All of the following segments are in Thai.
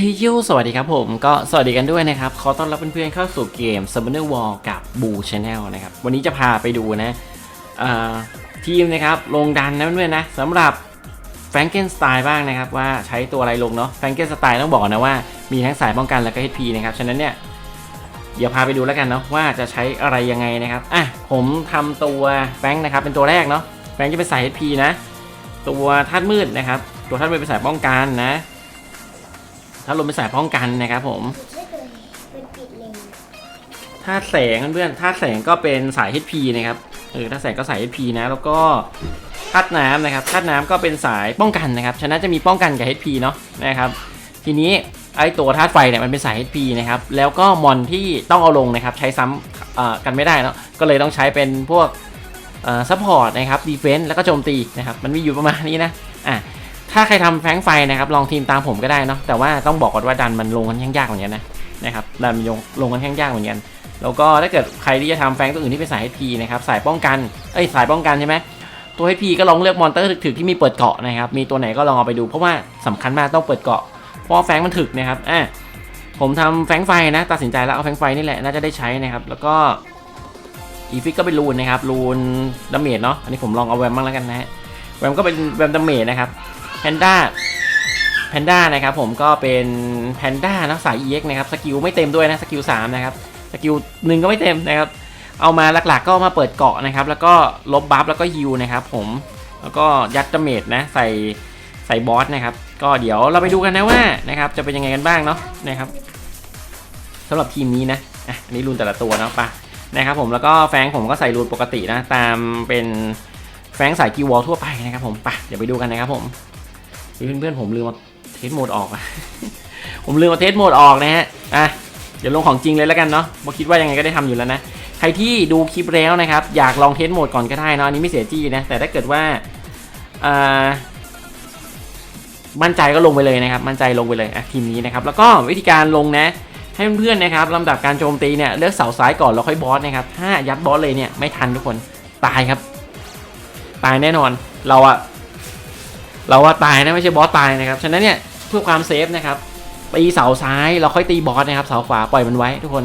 เฮ้ยโยสวัสดีครับผมก็สวัสดีกันด้วยนะครับขอต้อนรับเพื่อนๆเข้าสู่เกม Summoner War กับบูช n แนลนะครับ วันนี้จะพาไปดูนะทีมนะครับลงดันนะเพื่อนๆนะสำหรับแฟรงเกนสไตล์บ้างนะครับ ว่าใช้ตัวอะไรลงเนาะแฟรงเกนสไตล์ต้องบอกนะว่ามีทั้งสายป้องกันแล้วก็ HP นะครับ ฉะนั้นเนี่ย เดี๋ยวพาไปดูแล้วกันเนาะว่าจะใช้อะไรยังไงนะครับอะผมทำตัวแฟรงนะครับเป็นตัวแรกเนาะแฟรงจะเป็นสาย HP นะ ตัวธาตุมืดนะครับ ตัวธาตุมืดเป็นสายป้องกันนะ ถ้าลมเป็นสายป้องกันนะครับผมไม่เคยเป็นปิดเลยธาแสงเพื่อนๆธาแสงก็เป็นสาย HP นะครับ เออธาแสงก็สาย HP นะ แล้วก็ธาตุน้ำนะครับธาตุน้ำก็เป็นสายป้องกันนะครับ ฉะนั้นจะมีป้องกันกับ HP เนาะนะครับ ทีนี้ไอตัวธาตุไฟเนี่ยมันเป็นสาย HP นะครับ แล้วก็มอนที่ต้องเอาลงนะครับ ใช้ซ้ำกันไม่ได้เนาะ ก็เลยต้องใช้เป็นพวกซัพพอร์ตนะครับดีเฟนส์แล้วก็โจมตีนะครับ มันมีอยู่ประมาณนี้นะ ถ้าใครทำแฟงไฟนะครับลองทีมตามผมก็ได้เนาะแต่ว่าต้องบอกก่อนว่าดันมันลงกันแค่ยากเหมือนกันนะนะครับดันมันลงลงกันแค่ยากเหมือนกัน แล้วก็ถ้าเกิดใครที่จะทำแฟงตัวอื่นที่เป็นสาย HP นะครับสายป้องกันเอ้ยสายป้องกันใช่ไหมตัว HP ก็ลองเลือกมอนเตอร์ถึกๆที่มีเปิดเกาะนะครับมีตัวไหนก็ลองเอาไปดู เพราะว่าสำคัญมากต้องเปิดเกาะเพราะแฟงมันถึกนะครับอะผมทำแฟงไฟนะตัดสินใจแล้วเอาแฟงไฟนี่แหละน่าจะได้ใช้นะครับแล้วก็อีฟิกก็เป็นรูนนะครับรูนดาเมจเนาะอันนี้ผมลองเอาแวมบ้างแล้วกันนะฮะแวมก็เป็นแวมดาเมจนะครับ แพนด้าแพนด้านะครับผมก็เป็นแพนด้านะสาย EX นะครับสกิลไม่เต็มด้วยนะสกิล3นะครับสกิลหนึ่งก็ไม่เต็มนะครับ เอามาหลักๆก็มาเปิดเกาะนะครับ แล้วก็ลบบัฟแล้วก็ฮิวนะครับผมแล้วก็ยัดดาเมจนะใส่ใส่บอสนะครับ ก็เดี๋ยวเราไปดูกันนะว่านะครับจะเป็นยังไงกันบ้างเนาะนะครับสำหรับทีมนี้นะอะอันนี้รูนแต่ละตัวเนาะปะนะครับผมแล้วก็แฟงผมก็ใส่รูนปกตินะ ตามเป็นแฟงสายกีวอลทั่วไปนะครับผมปะเดี๋ยวไปดูกันนะครับผม เพื่อนๆผมลืมมาเทสโหมดออกอะผมลืมมาเทสโหมดออกนะฮะ อะ เดี๋ยวลงของจริงเลยแล้วกันเนาะเราคิดว่ายังไงก็ได้ทำอยู่แล้วนะ ใครที่ดูคลิปแล้วนะครับ อยากลองเทสโหมดก่อนก็ได้เนาะอันนี้ไม่เสียจี้นะ แต่ถ้าเกิดว่าอ่ามั่นใจก็ลงไปเลยนะครับ มั่นใจลงไปเลยอะทีมนี้นะครับ แล้วก็วิธีการลงนะ ให้เพื่อนๆนะครับลำดับการโจมตีเนี่ยเลือกเสาซ้ายก่อนแล้วค่อยบอสนะครับ ถ้ายัดบอสเลยเนี่ยไม่ทันทุกคน ตายครับ ตายแน่นอน เราอะ เราอะตายนะไม่ใช่บอสตายนะครับ ฉะนั้นเนี่ยเพื่อความเซฟนะครับตีเสาซ้ายเราค่อยตีบอสนะครับเสาขวาปล่อยมันไว้ทุกคน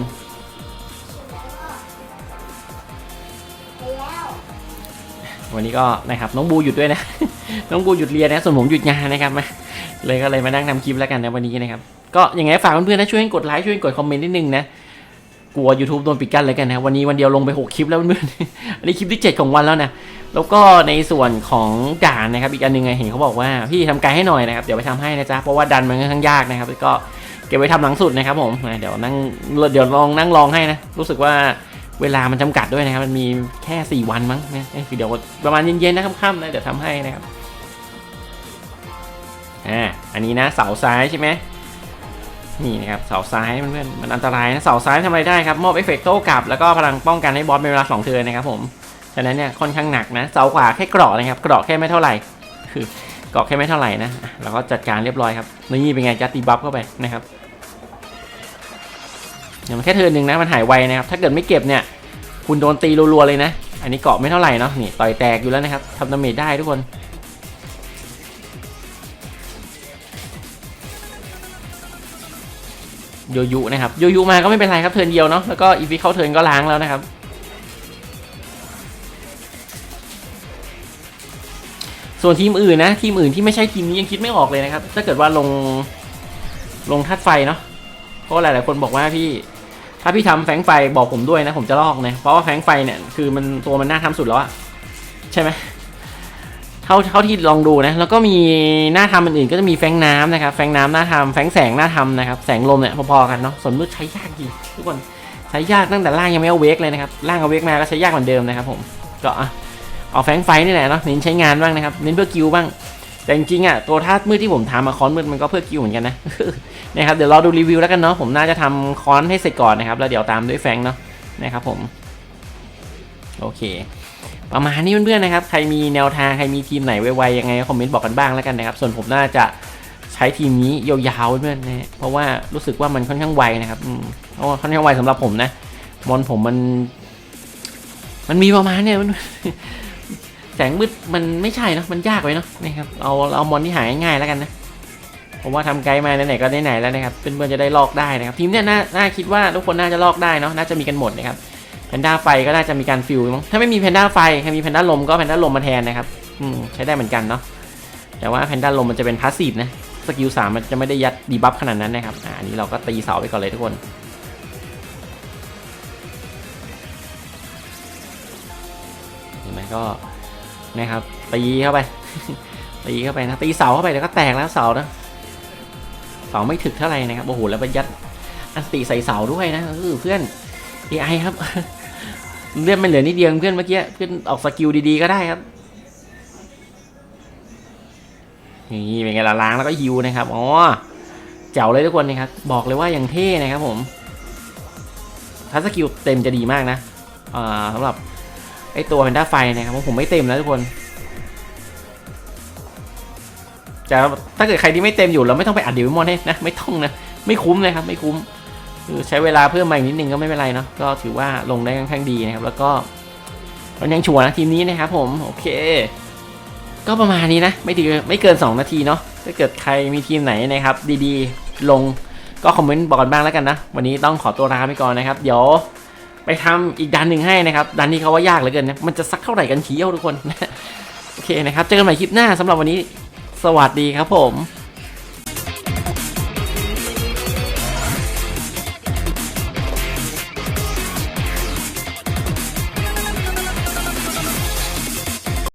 วันนี้ก็นะครับน้องบูหยุดด้วยนะ น้องบูหยุดเรียนนะส่วนผมหยุดงานนะครับมาเลยก็เลยมานั่งทำคลิปแล้วกันนะวันนี้นะครับ ก็อยังไงฝากเพื่อนๆนะช่วยกดไลค์ช่วยกดคอมเมนต์นิดนึงนะ กลัว YouTube โดนปิดกั้นเลยกันนะ วันนี้วันเดียวลงไป 6 คลิปแล้วเพื่อนๆอันนี้คลิปที่ 7 ของวันแล้วนะ แล้วก็ในส่วนของด่านนะครับ อีกอันหนึงไงเห็นเขาบอกว่า พี่ทำไกด์ให้หน่อยนะครับ เดี๋ยวไปทำให้นะจ๊ะ เพราะว่าดันมันค่อนข้างยากนะครับแล้วก็เก็บไว้ทำหลังสุดนะครับผมนะเดี๋ยวนั่งเดี๋ยวลองนั่งลองให้นะ รู้สึกว่าเวลามันจำกัดด้วยนะครับ มันมีแค่ 4 วันมั้งเนี่ยเอ้ยเดี๋ยวประมาณเย็นๆนะค่ำๆนะเดี๋ยวทำให้นะครับ อ่า อันนี้นะเสาซ้ายใช่ไหม นี่นะครับเสาซ้ายมันเพื่อนมันอันตรายนะเสาซ้ายทำอะไรได้ครับมอบเอฟเฟกต์โต้กลับแล้วก็พลังป้องกันให้บอสเป็นเวลาสองเทิร์นนะครับผมฉะนั้นเนี่ยค่อนข้างหนักนะเสาขวาแค่เกราะนะครับเกราะแค่ไม่เท่าไหร่คือเกราะแค่ไม่เท่าไหร่นะแล้วก็จัดการเรียบร้อยครับนี่เป็นไงจัดตีบัฟเข้าไปนะครับอย่างมันแค่เทิร์นหนึ่งนะมันหายไวนะครับถ้าเกิดไม่เก็บเนี่ยคุณโดนตีรัวๆเลยนะ อันนี้เกาะไม่เท่าไหร่เนาะนี่ต่อยแตกอยู่แล้วนะครับทำดาเมจได้ทุกคน โยยุนะครับโยยุมาก็ไม่เป็นไรครับเทินเดียวเนาะแล้วก็อีฟิเข้าเทินก็ล้างแล้วนะครับ ส่วนทีมอื่นนะ ทีมอื่นที่ไม่ใช่ทีมนี้ยังคิดไม่ออกเลยนะครับ ถ้าเกิดว่าลงลงธาตุไฟเนาะเพราะหลายๆคนบอกว่าพี่ ถ้าพี่ทำแฟงไฟบอกผมด้วยนะ ผมจะลอกนะเพราะว่าแฟงไฟเนี่ยคือมันตัวมันน่าทำสุดแล้วอะใช่ไหม เท่าเท่าที่ลองดูนะ แล้วก็มีหน้าทำอื่นๆก็จะมีแฟงน้ำนะครับ แฟงน้ำหน้าทำแฟงแสงหน้าทำนะครับ แสงลมเนี่ยพอๆกันเนาะ ส่วนมืดใช้ยากจริงทุกคน ใช้ยากตั้งแต่ล่างยังไม่เอาเวกเลยนะครับ ล่างเอาเวกมาก็ใช้ยากเหมือนเดิมนะครับผม ก็อะเอาแฟงไฟนี่แหละเนาะ เน้นใช้งานบ้างนะครับ เน้นเพื่อกิวบ้าง แต่จริงๆอะตัวธาตุมืดที่ผมทำมาคอนมืดมันก็เพื่อกิวเหมือนกันนะ นะครับเดี๋ยวรอดูรีวิวแล้วกันเนาะ ผมน่าจะทำคอนให้เสร็จก่อนนะครับ แล้วเดี๋ยวตามด้วยแฟงเนาะนะครับผม โอเค ประมาณนี้เพื่อนๆนะครับ ใครมีแนวทาง ใครมีทีมไหนไวๆยังไงคอมเมนต์บอกกันบ้างแล้วกันนะครับ ส่วนผมน่าจะใช้ทีมนี้ยาวๆเพื่อนๆนะเพราะว่ารู้สึกว่ามันค่อนข้างไวนะครับเพราะว่าค่อนข้างไวสำหรับผมนะมอนผมมัน มันมีประมาณเนี่ยมันแสงมืดมันไม่ใช่เนอะมันยากไปเนาะนะครับเอาเอามอนที่หายง่ายแล้วกันนะผมว่าทำไกด์มาไหนๆก็ไหนๆแล้วนะครับเพื่อนๆจะได้ลอกได้นะครับ ทีมเนี่ยน่าน่าคิดว่าทุกคนน่าจะลอกได้เนาะน่าจะมีกันหมดนะครับ แพนด้าไฟก็น่าจะมีการฟิลมั้งถ้าไม่มีแพนด้าไฟใครมีแพนด้าลมก็แพนด้าลมมาแทนนะครับอืมใช้ได้เหมือนกันเนาะแต่ว่าแพนด้าลมมันจะเป็นพาสซีฟนะสกิลสามมันจะไม่ได้ยัดดีบัฟขนาดนั้นนะครับอ่าอันนี้เราก็ตีเสาไปก่อนเลยทุกคนเห็นไหมก็นะครับตีเข้าไปตีเข้าไปนะตีเสาเข้าไปแล้วก็แตกแล้วเสานะเสาไม่ถึกเท่าไหร่นะครับโอ้โหแล้วไปยัดอันติใส่เสาด้วยนะเออเพื่อน AI ครับ เลือดมันเหลือนิดเดียวเพื่อนเมื่อกี้เพื่อนออกสกิลดีๆก็ได้ครับนี่เป็นไงล่ะล้างแล้วก็ฮิวนะครับอ๋อเจ๋วเลยทุกคนนะครับ บอกเลยว่าอย่างเท่นะครับผมถ้าสกิลเต็มจะดีมากนะอ่าสำหรับไอตัวแพนด้าไฟนะครับผมไม่เต็มแล้วทุกคนแต่ถ้าเกิดใครที่ไม่เต็มอยู่เราไม่ต้องไปอัดดิวมอนให้นะไม่ต้องนะไม่คุ้มเลยครับไม่คุ้ม คือใช้เวลาเพิ่มมาอีกนิดนึงก็ไม่เป็นไรเนาะก็ถือว่าลงได้ค่อนข้างดีนะครับ แล้วก็มันยังชัวร์นะทีมนี้นะครับผมโอเค ก็ประมาณนี้นะ ไม่ถือไม่เกิน 2 นาทีเนาะถ้าเกิดใครมีทีมไหนนะครับ ดีๆ ลงก็คอมเมนต์บอกกันบ้างแล้วกันนะ วันนี้ต้องขอตัวลาไปก่อนนะครับ เดี๋ยวไปทำอีกดันหนึ่งให้นะครับ ดันนี้เขาว่ายากเหลือเกินนะมันจะสักเท่าไหร่กันเชียวทุกคนโอเคนะครับเจอกันใหม่คลิปหน้าสำหรับวันนี้ สวัสดีครับผม